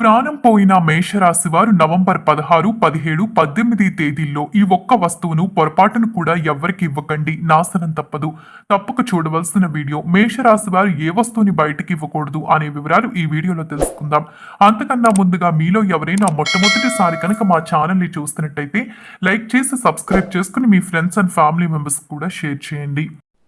ప్రాణం పోయిన మేషరాశి వారు నవంబర్ పదహారు పదిహేడు పద్దెనిమిది తేదీల్లో ఈ ఒక్క వస్తువును పొరపాటును కూడా ఎవ్వరికి ఇవ్వకండి. నాశనం తప్పదు. తప్పక చూడవలసిన వీడియో మేషరాశి వారు ఏ వస్తువుని బయటికి ఇవ్వకూడదు అనే వివరాలు ఈ వీడియోలో తెలుసుకుందాం. అంతకన్నా ముందుగా మీలో ఎవరైనా మొట్టమొదటిసారి కనుక మా ఛానల్ని చూస్తున్నట్టయితే లైక్ చేసి సబ్స్క్రైబ్ చేసుకుని మీ ఫ్రెండ్స్ అండ్ ఫ్యామిలీ మెంబర్స్ కూడా షేర్ చేయండి.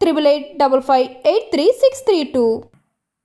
triple eight double five eight three six three two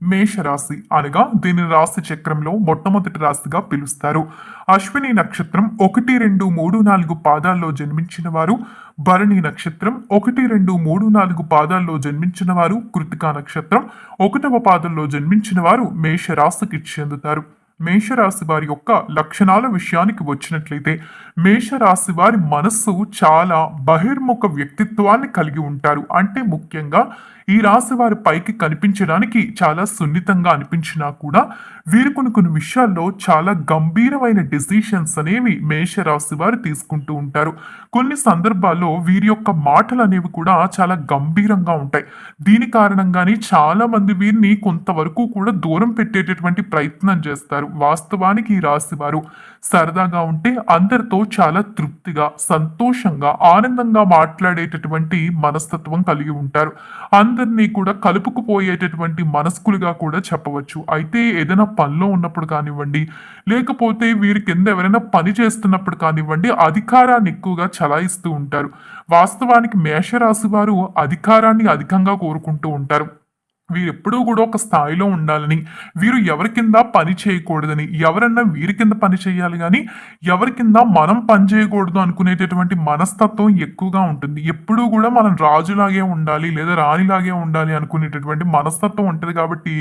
మేషరాశి అనగా దీని రాశి చక్రంలో మొట్టమొదటి రాశిగా పిలుస్తారు. అశ్విని నక్షత్రం ఒకటి రెండు మూడు నాలుగు పాదాల్లో జన్మించిన వారు భరణి నక్షత్రం ఒకటి రెండు మూడు నాలుగు పాదాల్లో జన్మించిన వారు కృతికా నక్షత్రం ఒకటవ పాదంలో జన్మించిన వారు మేషరాశికి చెందుతారు. మేషరాశి వారి యొక్క లక్షణాల విషయానికి వచ్చినట్లయితే మేషరాశి వారి మనస్సు చాలా బహిర్ముఖ వ్యక్తిత్వాన్ని కలిగి ఉంటారు. అంటే ముఖ్యంగా ఈ రాశి వారి పైకి కనిపించడానికి చాలా సున్నితంగా అనిపించినా కూడా వీరు కొన్ని కొన్ని విషయాల్లో చాలా గంభీరమైన డెసిషన్స్ అనేవి మేషరాశి వారు తీసుకుంటూ ఉంటారు. కొన్ని సందర్భాల్లో వీరి యొక్క మాటలు అనేవి కూడా చాలా గంభీరంగా ఉంటాయి. దీని కారణంగానే చాలా మంది వీరిని కొంతవరకు కూడా దూరం పెట్టేటటువంటి ప్రయత్నం చేస్తారు. వాస్తవానికి ఈ రాశి వారు సరదాగా ఉంటే అందరితో చాలా తృప్తిగా సంతోషంగా ఆనందంగా మాట్లాడేటటువంటి మనస్తత్వం కలిగి ఉంటారు. అందరినీ కూడా కలుపుకుపోయేటటువంటి మనస్కులుగా కూడా చెప్పవచ్చు. అయితే ఏదైనా పనిలో ఉన్నప్పుడు కానివ్వండి లేకపోతే వీరి కింద ఎవరైనా పని చేస్తున్నప్పుడు కానివ్వండి అధికారాన్ని ఎక్కువగా చలాయిస్తూ ఉంటారు. వాస్తవానికి మేషరాశి వారు అధికారాన్ని అధికంగా కోరుకుంటూ ఉంటారు. వీరు ఎప్పుడూ కూడా ఒక స్థాయిలో ఉండాలని వీరు ఎవరి కింద పని చేయకూడదని ఎవరన్నా వీరి కింద పని చేయాలి కానీ ఎవరి కింద మనం పని చేయకూడదు అనుకునేటటువంటి మనస్తత్వం ఎక్కువగా ఉంటుంది. ఎప్పుడూ కూడా మనం రాజులాగే ఉండాలి లేదా రాణిలాగే ఉండాలి అనుకునేటటువంటి మనస్తత్వం ఉంటుంది కాబట్టి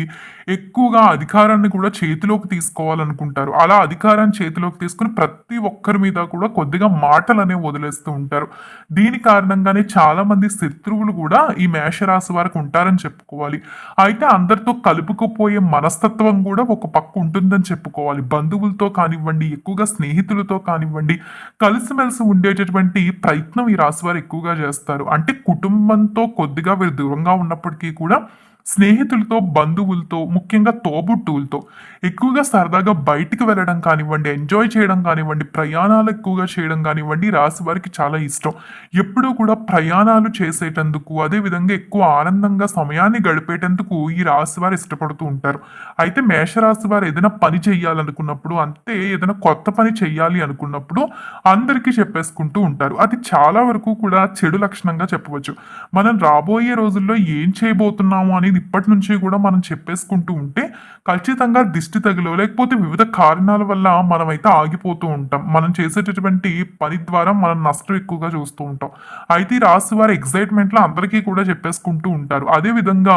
ఎక్కువగా అధికారాన్ని కూడా చేతిలోకి తీసుకోవాలనుకుంటారు. అలా అధికారాన్ని చేతిలోకి తీసుకుని ప్రతి ఒక్కరి మీద కూడా కొద్దిగా మాటలు అనేవి వదిలేస్తూ ఉంటారు. దీని కారణంగానే చాలామంది శత్రువులు కూడా ఈ మేషరాశి వారికి ఉంటారని చెప్పుకోవాలి. అయితే అందరితో కలుపుకుపోయే మనస్తత్వం కూడా ఒక పక్క ఉంటుందని చెప్పుకోవాలి. బంధువులతో కానివ్వండి ఎక్కువగా స్నేహితులతో కానివ్వండి కలిసిమెలిసి ఉండేటటువంటి ప్రయత్నం ఈ రాశివారు ఎక్కువగా చేస్తారు. అంటే కుటుంబంతో కొద్దిగా వీరు దూరంగా ఉన్నప్పటికీ కూడా స్నేహితులతో బంధువులతో ముఖ్యంగా తోబుట్టువులతో ఎక్కువగా సరదాగా బయటికి వెళ్ళడం కానివ్వండి ఎంజాయ్ చేయడం కానివ్వండి ప్రయాణాలు ఎక్కువగా చేయడం కానివ్వండి ఈ రాశి వారికి చాలా ఇష్టం. ఎప్పుడూ కూడా ప్రయాణాలు చేసేటందుకు అదేవిధంగా ఎక్కువ ఆనందంగా సమయాన్ని గడిపేటందుకు ఈ రాశి వారు ఇష్టపడుతూ ఉంటారు. అయితే మేషరాశి వారు ఏదైనా పని చేయాలనుకున్నప్పుడు అంతే ఏదైనా కొత్త పని చేయాలి అనుకున్నప్పుడు అందరికీ చెప్పేసుకుంటూ ఉంటారు. అది చాలా వరకు కూడా చెడు లక్షణంగా చెప్పవచ్చు. మనం రాబోయే రోజుల్లో ఏం చేయబోతున్నాము అనేది ఇప్పటి నుంచి కూడా మనం చెప్పేసుకుంటూ ఉంటే ఖచ్చితంగా దిష్టి తగిలో లేకపోతే వివిధ కారణాల వల్ల మనమైతే ఆగిపోతూ ఉంటాం. మనం చేసేటటువంటి పని ద్వారా మనం నష్టం ఎక్కువగా చూస్తూ ఉంటాం. అయితే ఈ రాశి వారి ఎగ్జైట్మెంట్లో అందరికీ కూడా చెప్పేసుకుంటూ ఉంటారు. అదే విధంగా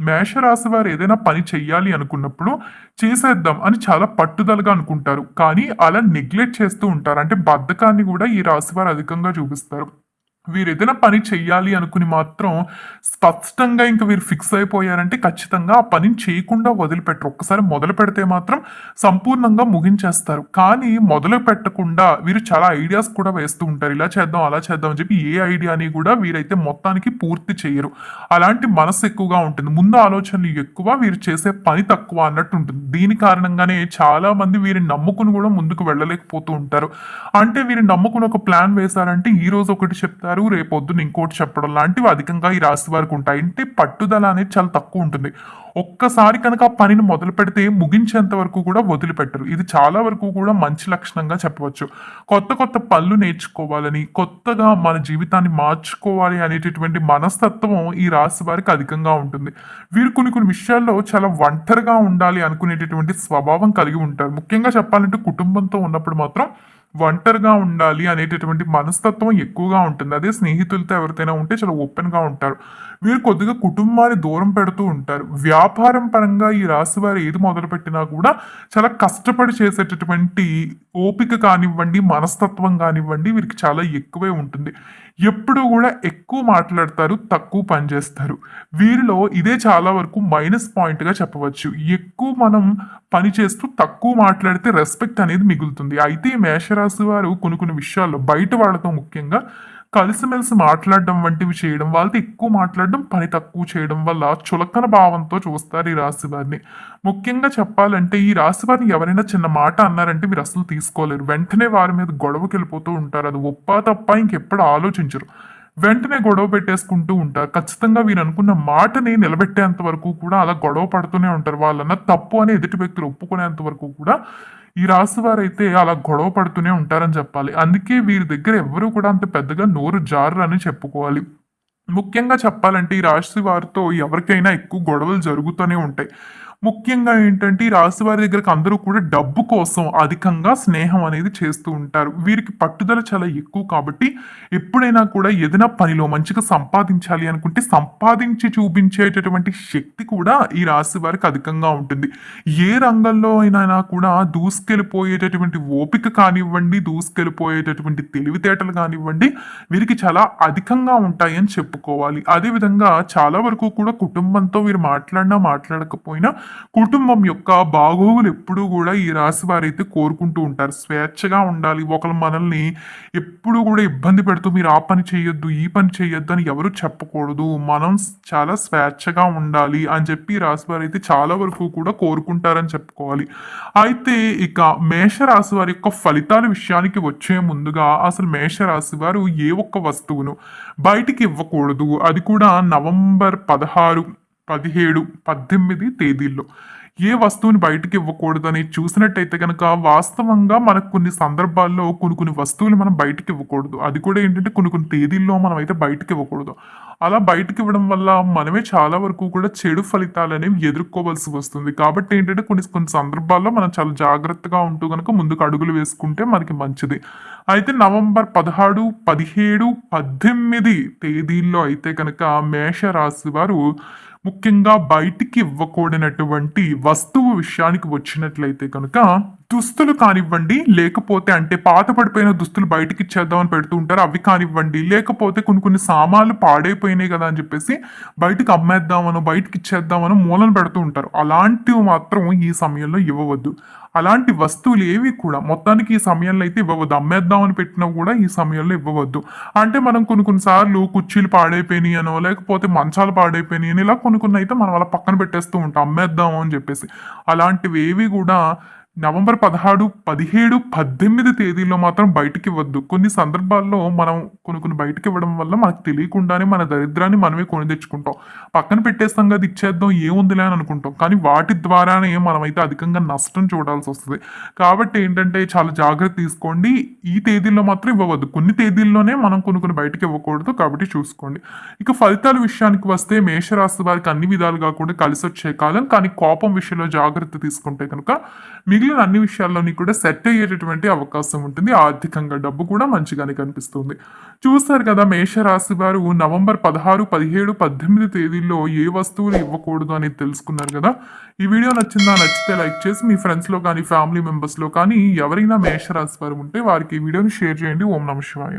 మేషరాశి వారు ఏదైనా పని చెయ్యాలి అనుకున్నప్పుడు చేసేద్దాం అని చాలా పట్టుదలగా అనుకుంటారు. కానీ అలా నెగ్లెక్ట్ చేస్తూ ఉంటారు. అంటే బద్ధకాన్ని కూడా ఈ రాశి వారు అధికంగా చూపిస్తారు. వీరు ఏదైనా పని చెయ్యాలి అనుకుని మాత్రం స్పష్టంగా ఇంకా వీరు ఫిక్స్ అయిపోయారంటే ఖచ్చితంగా ఆ పనిని చేయకుండా వదిలిపెట్టరు. ఒక్కసారి మొదలు పెడితే మాత్రం సంపూర్ణంగా ముగించేస్తారు. కానీ మొదలు పెట్టకుండా వీరు చాలా ఐడియాస్ కూడా వేస్తూ ఉంటారు. ఇలా చేద్దాం అలా చేద్దాం అని చెప్పి ఏ ఐడియాని కూడా వీరైతే మొత్తానికి పూర్తి చేయరు అలాంటి మనసు ఎక్కువగా ఉంటుంది. ముందు ఆలోచనలు ఎక్కువ వీరు చేసే పని తక్కువ అన్నట్టు ఉంటుంది. దీని కారణంగానే చాలా మంది వీరిని నమ్ముకుని కూడా ముందుకు వెళ్ళలేకపోతూ ఉంటారు. అంటే వీరిని నమ్ముకుని ఒక ప్లాన్ వేశారంటే ఈ రోజు ఒకటి చెప్తారు. రేపొద్దున ఇంకోటి చెప్పడం లాంటివి అధికంగా ఈ రాశి వారికి ఉంటాయి. అంటే పట్టుదల అనేది చాలా తక్కువ ఉంటుంది. ఒక్కసారి కనుక ఆ పనిని మొదలు పెడితే ముగించేంత వరకు కూడా వదిలిపెట్టరు. ఇది చాలా వరకు కూడా మంచి లక్షణంగా చెప్పవచ్చు. కొత్త కొత్త పనులు నేర్చుకోవాలని కొత్తగా మన జీవితాన్ని మార్చుకోవాలి అనేటటువంటి మనస్తత్వం ఈ రాశి వారికి అధికంగా ఉంటుంది. వీరు కొన్ని కొన్ని విషయాల్లో చాలా ఒంటరిగా ఉండాలి అనుకునేటటువంటి స్వభావం కలిగి ఉంటారు. ముఖ్యంగా చెప్పాలంటే కుటుంబంతో ఉన్నప్పుడు మాత్రం ఒంటరిగా ఉండాలి అనేటటువంటి మనస్తత్వం ఎక్కువగా ఉంటుంది. అదే స్నేహితులతో ఎవరితోనైనా ఉంటే చాలా ఓపెన్గా ఉంటారు. వీరు కొద్దిగా కుటుంబాన్ని దూరం పెడుతూ ఉంటారు. వ్యాపారం పరంగా ఈ రాశి వారు ఏది మొదలుపెట్టినా కూడా చాలా కష్టపడి చేసేటటువంటి ఓపిక కానివ్వండి మనస్తత్వం కానివ్వండి వీరికి చాలా ఎక్కువే ఉంటుంది. ఎప్పుడు కూడా ఎక్కువ మాట్లాడతారు తక్కువ పని చేస్తారు. వీరిలో ఇదే చాలా వరకు మైనస్ పాయింట్గా చెప్పవచ్చు. ఎక్కువ మనం పని చేస్తూ తక్కువ మాట్లాడితే రెస్పెక్ట్ అనేది మిగులుతుంది. అయితే మేషరాశి వారు కొన్ని కొన్ని విషయాల్లో బయట వాళ్ళతో ముఖ్యంగా కలిసిమెలిసి మాట్లాడడం వంటివి చేయడం వాళ్ళతో ఎక్కువ మాట్లాడడం పని తక్కువ చేయడం వల్ల చులకన భావంతో చూస్తారు ఈ రాశి వారిని ముఖ్యంగా చెప్పాలంటే ఈ రాశి వారిని ఎవరైనా చిన్న మాట అన్నారంటే మీరు అసలు తీసుకోలేరు. వెంటనే వారి మీద గొడవకి వెళ్ళిపోతూ ఉంటారు. అది ఒప్పా తప్ప ఇంకెప్పుడు ఆలోచించరు. వెంటనే గొడవ పెట్టేసుకుంటూ ఉంటారు. ఖచ్చితంగా వీరు అనుకున్న మాటని నిలబెట్టేంత వరకు కూడా అలా గొడవ పడుతూనే ఉంటారు. వాళ్ళన్న తప్పు అని ఎదుటి వ్యక్తులు ఒప్పుకునేంత వరకు కూడా ఈ రాశి వారైతే అలా గొడవ పడుతూనే ఉంటారని చెప్పాలి. అందుకే వీరి దగ్గర ఎవరు కూడా అంత పెద్దగా నోరు జారని చెప్పుకోవాలి. ముఖ్యంగా చెప్పాలంటే ఈ రాశి వారితో ఎవరికైనా ఎక్కువ గొడవలు జరుగుతూనే ఉంటాయి. ముఖ్యంగా ఏంటంటే ఈ రాశి వారి దగ్గరకు అందరూ కూడా డబ్బు కోసం అధికంగా స్నేహం అనేది చేస్తూ ఉంటారు. వీరికి పట్టుదల చాలా ఎక్కువ కాబట్టి ఎప్పుడైనా కూడా ఏదైనా పనిలో మంచిగా సంపాదించాలి అనుకుంటే సంపాదించి చూపించేటటువంటి శక్తి కూడా ఈ రాశి వారికి అధికంగా ఉంటుంది. ఏ రంగంలో అయినా కూడా దూసుకెళ్ళిపోయేటటువంటి ఓపిక కానివ్వండి దూసుకెళ్ళిపోయేటటువంటి తెలివితేటలు కానివ్వండి వీరికి చాలా అధికంగా ఉంటాయి అని చెప్పుకోవాలి. అదేవిధంగా చాలా వరకు కూడా కుటుంబంతో వీరు మాట్లాడినా మాట్లాడకపోయినా కుటుంబం యొక్క బాగోగులు ఎప్పుడూ కూడా ఈ రాశి వారైతే కోరుకుంటూ ఉంటారు. స్వేచ్ఛగా ఉండాలి. ఒకరు మనల్ని ఎప్పుడు కూడా ఇబ్బంది పెడుతూ మీరు ఆ పని చేయొద్దు ఈ పని చేయొద్దు అని ఎవరు చెప్పకూడదు. మనం చాలా స్వేచ్ఛగా ఉండాలి అని చెప్పి ఈ రాశి వారు అయితే చాలా వరకు కూడా కోరుకుంటారని చెప్పుకోవాలి. అయితే ఇక మేషరాశి వారి యొక్క ఫలితాల విషయానికి వచ్చే ముందుగా అసలు మేషరాశి వారు ఏ ఒక్క వస్తువును బయటికి ఇవ్వకూడదు. అది కూడా నవంబర్ పదహారు పదిహేడు పద్దెనిమిది తేదీల్లో. ఏ వస్తువుని బయటికి ఇవ్వకూడదని చూసినట్టయితే కనుక వాస్తవంగా మనకు కొన్ని సందర్భాల్లో కొన్ని కొన్ని వస్తువులు మనం బయటికి ఇవ్వకూడదు. అది కూడా ఏంటంటే కొన్ని కొన్ని తేదీల్లో మనం అయితే బయటకి ఇవ్వకూడదు. అలా బయటికి ఇవ్వడం వల్ల మనమే చాలా వరకు కూడా చెడు ఫలితాలు అనేవి ఎదుర్కోవాల్సి వస్తుంది. కాబట్టి ఏంటంటే కొన్ని కొన్ని సందర్భాల్లో మనం చాలా జాగ్రత్తగా ఉంటూ కనుక ముందుకు అడుగులు వేసుకుంటే మనకి మంచిది. అయితే నవంబర్ పదహారు పదిహేడు పద్దెనిమిది తేదీల్లో అయితే కనుక మేషరాశి వారు ముఖ్యంగా బయటికి ఇవ్వకూడనటువంటి వస్తువు విషయానికి వచ్చినట్లయితే కనుక దుస్తులు కానివ్వండి లేకపోతే అంటే పాత పడిపోయిన దుస్తులు బయటికి ఇచ్చేద్దామని పెడుతూ ఉంటారు అవి కానివ్వండి లేకపోతే కొన్ని కొన్ని సామాన్లు పాడైపోయినాయి కదా అని చెప్పేసి బయటకు అమ్మేద్దామనో బయటికి ఇచ్చేద్దామనో మూలన పెడుతూ ఉంటారు. అలాంటివి మాత్రం ఈ సమయంలో ఇవ్వవద్దు. అలాంటి వస్తువులు ఏవి కూడా మొత్తానికి ఈ సమయంలో అయితే ఇవ్వవద్దు. అమ్మేద్దామని పెట్టినా కూడా ఈ సమయంలో ఇవ్వవద్దు. అంటే మనం కొన్ని కొన్నిసార్లు కుర్చీలు పాడైపోయినాయి అనో లేకపోతే మంచాలు పాడైపోయినాయి అని ఇలా కొన్ని కొన్ని అయితే మనం అలా పక్కన పెట్టేస్తూ ఉంటాం. అమ్మేద్దాము అని చెప్పేసి. అలాంటివి ఏవి కూడా నవంబర్ పదహారు పదిహేడు పద్దెనిమిది తేదీల్లో మాత్రం బయటికి ఇవ్వద్దు కొన్ని సందర్భాల్లో మనం కొన్ని కొన్ని బయటకి ఇవ్వడం వల్ల మనకు తెలియకుండానే మన దరిద్రాన్ని మనమే కొని తెచ్చుకుంటాం. పక్కన పెట్టేస్తాం కదా ఇచ్చేద్దాం ఏముందిలే అని అనుకుంటాం. కానీ వాటి ద్వారానే మనమైతే అధికంగా నష్టం చూడాల్సి వస్తుంది. కాబట్టి ఏంటంటే చాలా జాగ్రత్త తీసుకోండి. ఈ తేదీల్లో మాత్రం ఇవ్వవద్దు. కొన్ని తేదీల్లోనే మనం కొన్ని కొన్ని బయటికి ఇవ్వకూడదు కాబట్టి చూసుకోండి. ఇక ఫలితాల విషయానికి వస్తే మేషరాశి వారికి అన్ని విధాలుగా కూడా కలిసి వచ్చే కాలం. కానీ కోపం విషయంలో జాగ్రత్త తీసుకుంటే కనుక మీకు మిగిలిన అన్ని విషయాల్లోని కూడా సెట్ అయ్యేటటువంటి అవకాశం ఉంటుంది. ఆర్థికంగా డబ్బు కూడా మంచిగానే కనిపిస్తుంది. చూస్తారు కదా మేషరాశి వారు నవంబర్ పదహారు పదిహేడు పద్దెనిమిది తేదీల్లో ఏ వస్తువులు ఇవ్వకూడదు అనేది తెలుసుకున్నారు కదా. ఈ వీడియో నచ్చిందా నచ్చితే లైక్ చేసి మీ ఫ్రెండ్స్లో కానీ ఫ్యామిలీ మెంబర్స్లో కానీ ఎవరైనా మేషరాశి వారు ఉంటే వారికి ఈ వీడియోని షేర్ చేయండి. ఓం నమ శివాయ.